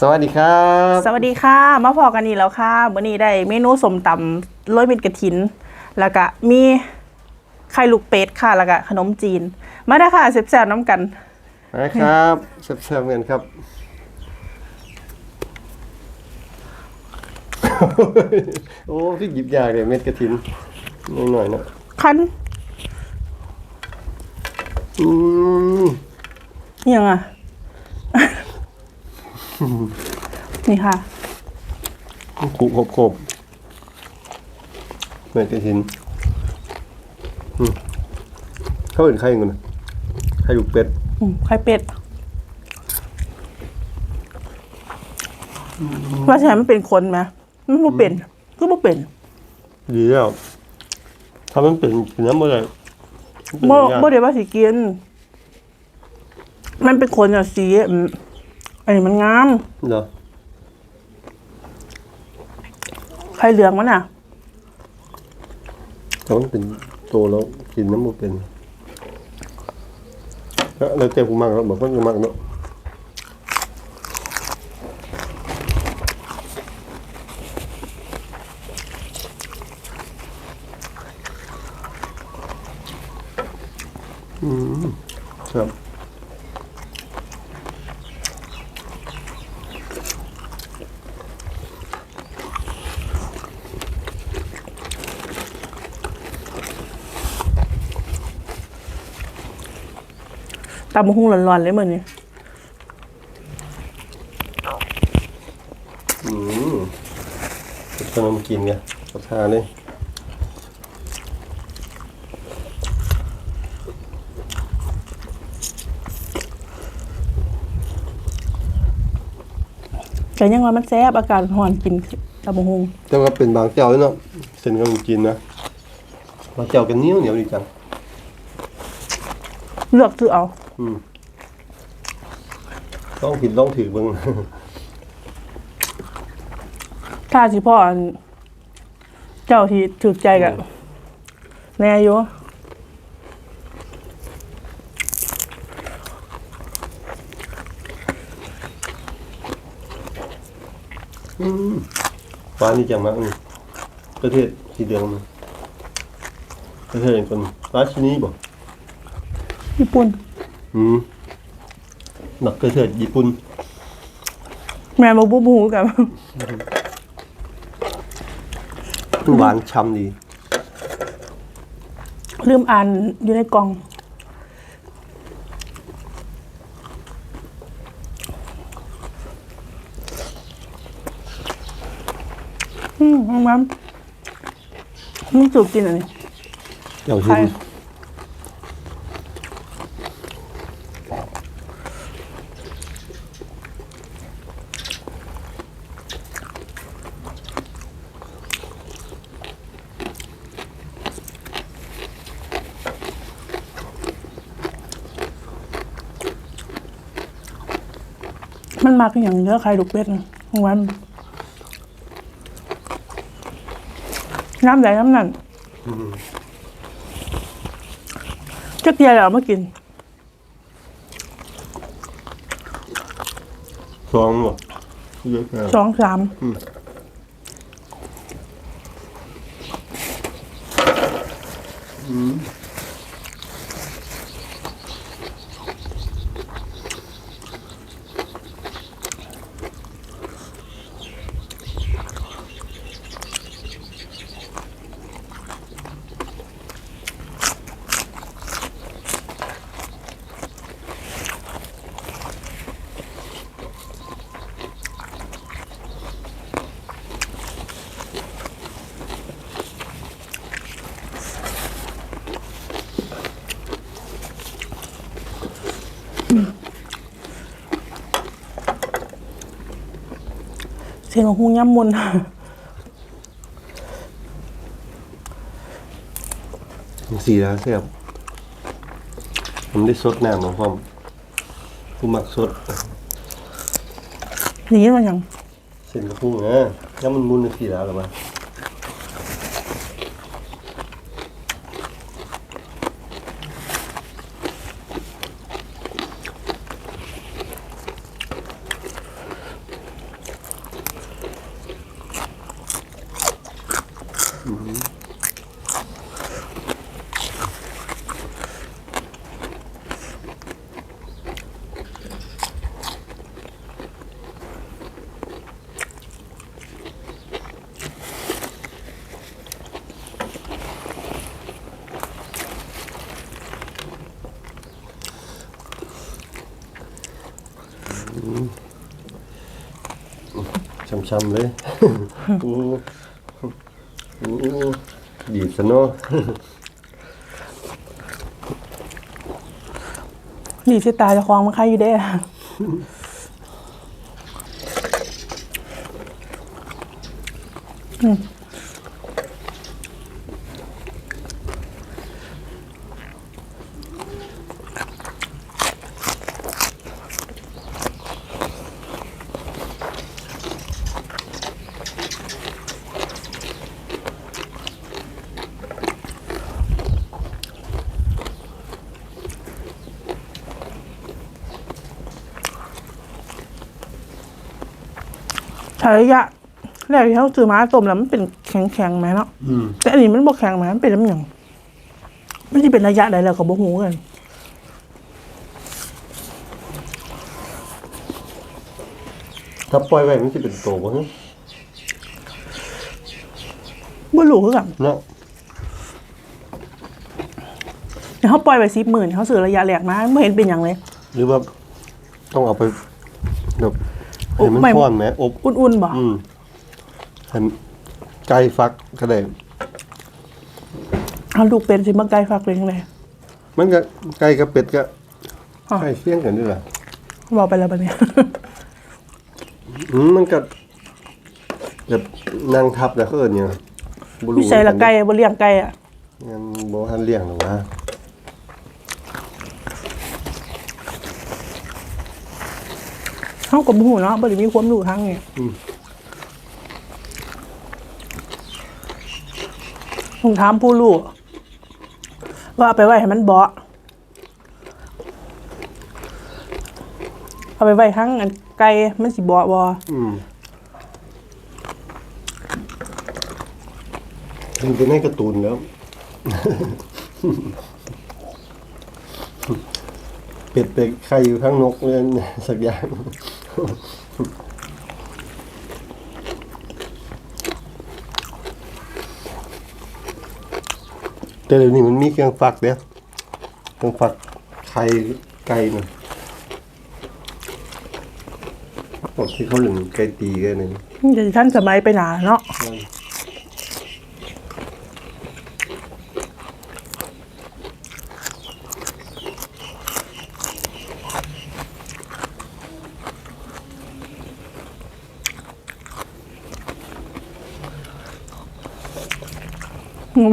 สวัสดีครับ สวัสดีค่ะ มาพอกันอีกแล้วค่ะวันนี้ได้เมนูสมตำโรยเม็ดกระถิน แล้วก็มีไข่ลูกเป็ดค่ะ แล้วก็ขนมจีน มาได้อค่ะแซ่บๆน้ำกันนะครับเสิร์ฟๆกันครับ โอ้พี่หยิบยากเลยเม็ดกระถินนิดหน่อยนะคันอืมอิหยังอะ นี่ค่ะขูบขบๆเม็ดกระถินอืมเขาเห็นใครกันนะใครลูกเป็ดอืมไข่เป็ดว่าใช่มันเป็นคนไหมมันไม่เป็นก็ไม่เป็น ดีแล้วถ้ามันเป็นน้ำอะไรโมโมเดี๋ยวว่าสิกิน มันเป็นคนอะสี อืมอันนี้มันงาม เหรอไข่เหลืองมันอะถ้ามันเป็นโตแล้วกินน้ำมันเป็นแล้วแล้วแต่ผมมากแล้วบอกว่าจะมากเนาะอืมครับ ตำมะฮุ่งร้อนๆเลยเหมือนนี้อืมเป็นขนมกินไงราคาเลยแต่ยังว่ามันแซ่บอาการหอนกินตำมะฮุ่งแต่ว่าเป็นบางเจ้าด้วยเนาะเส้นขนมกินนะบางเจ้ากันเหนียวเหนียวดีจังเลือกซื้อเอาอืม ต้องผิดต้องถือเบ้างถ้าสิพ่ออัน เจ้าที่ถูกใจกับแน่อยู่ฟ้านี่จังมากอืมประเทศสีเหลืองมันประเทศเป็นคนราชินีบ่ญี่ปุ่น อืมหนักประเทศญี่ปุ่นแม่มาบูบูกับ หวานช่ำดี ลืมอ่านอยู่ในกล่อง อืมมันมันมึงจูบกินอันนี้เจ้าใคร มมันมากอย่างเยอะใครลูกเป็ดนะมันวันน้ำไหลน้ำนั่นจะเตียแล้วเอามากินซองบ่เยอะแค่สองสามเสียงของหูย่ำมุนสีแล้วเสียบผมได้สดน้ำของผมผู้มักสดนี่มันยังเส้นกระพุ้งนะแล้วมันมุนในสีแล้วหรือเปล่า ช้ำๆเลยโอู้อู้ดีดซะเนาะนี่สิตาจะคลองมันใครอยู่ได้อืม ระยะแรกที่เขาซื้อมาต้มแล้วมันเป็นแข็งๆไหมเนาะอืมแต่อันนี้มันบ่แข็งไหมมันเป็นน้ำหยังมันจะเป็นระยะใดแล้วก็บ่ฮู้กันถ้าปล่อยไว้มันจะเป็นโตบ่ฮะบ่รู้คือกันเนาะเดี๋ยวเขาปล่อยไปสิบหมื่นเขาซื้อระยะแรกมาไม่เห็นเป็นอย่างเลย หรือว่าต้องเอาไปแบบอบ ให้มันไม่ฟ้อนไหมอบอุ่นๆบ่อืมให้ไก่ฟักก็ได้ เอาลูกเป็นสิมาไกลฝากเป็นยังไงมันก็ไก่กับเป็ดก็อ๋อใกล้เคียงกันนี่แหละบอกไปแล้วบัดนี้อืมมันก็แบบนั่งทับแล้วก็เอิ้นหยังบ่วิจัยละไก่บ่เลี้ยงไก่อะ งั้นบ่ทันเลี้ยงหรอกว่า เฮาก็บ่ฮู้เนาะบ่ได้มีความรู้ทางนี้ต้องถามผู้รู้ว่าเอาไปไว้ให้มันเบาะเอาไปไว้ทั้งอันไก่มันสิเบาะบ่อืมมันเป็นในการ์ตูนแล้ว เป็ดเป็ดไข่อยู่ข้างนกเลยสักอย่าง แต่เดี๋ยวนี้มันมีเครื่องฟักเด้อเครื่องฟักไข่ไก่น่ะบอกที่เขาเล่นไก่ตีกันนี่เดี๋ยวท่านสมัยไปหนาเนาะ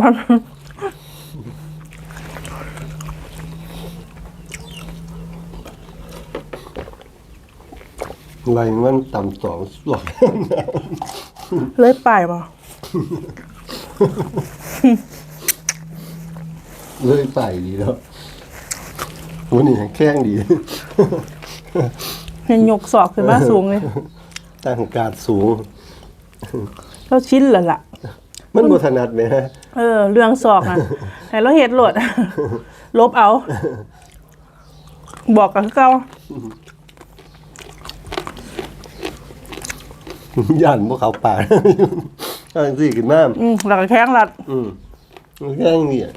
มันไรมันต่ำสองสองเลยป่ายป่ะเลยใส่ดีแล้ววันนี้แข้งดีเห็นยกศอกขึ้นมาสูงเลย ตั้งการสูง เราชิ้นแล้วล่ะ มันบถนัดไหมฮะเออ เรื่องศอกอะให้เราเห็ดโหลด ลบเอา บอกกับเขาย่านพวกเขาป่าตั้งสี่ขึ้นมาอืมหลักแข้งหลัด อืมแข้งนี่อะ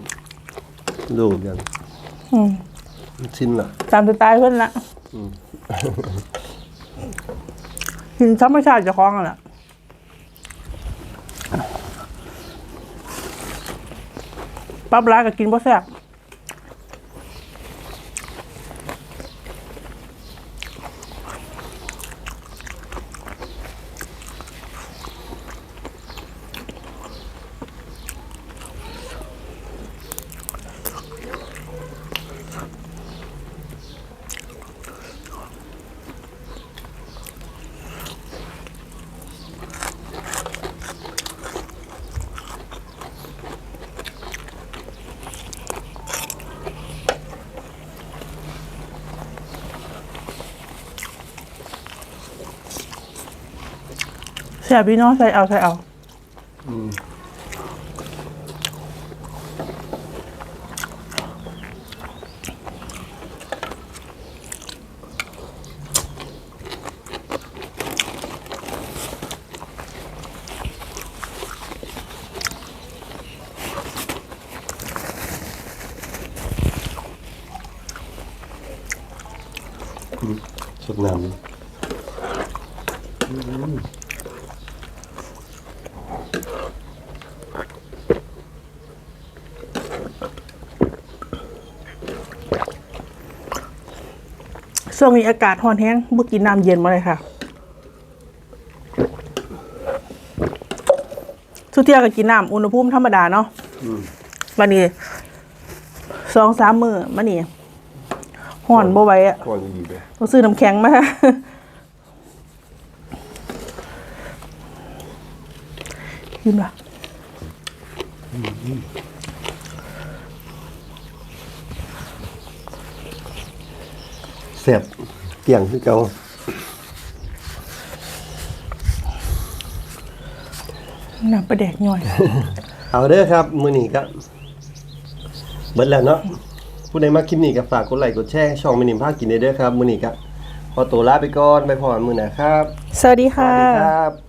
ดูกันอืมชิ้นละตามสไตล์เพื่อนละหินธรรมชาติเจะคล้าของอะล่ะ ปั๊บร้าก็กินบ่แซ่บ แซ่บพี่น้องใส่เอาใส่เอาสดน้ำ ช่วงนี้อากาศร้อนแห้งบ่กินน้ำเย็นมาเลยค่ะทุกเที่ยก็กินน้ำอุณหภูมิธรรมดาเนาะวันนี้สองสามมือมานี่ห่อนบ่ไหว้อะก่อนดีๆไปต้องซื้อน้ำแข็งมากินปะ แซ่บเกี่ยงคือเก่าน้ำปลาแดกหน่อย เอาเด้อครับ มื้อนี้ก็เบิดแล้วเนาะผู้ใดมาคลิปนี้ก็ฝากกดไลค์กดแชร์ช่องมินิมพากินได้เด้อครับ มื้อนี้ก็ขอตัวลาไปก่อนไปพอกันมื้อหน้าครับ สวัสดีสวัค่ะสดีครับ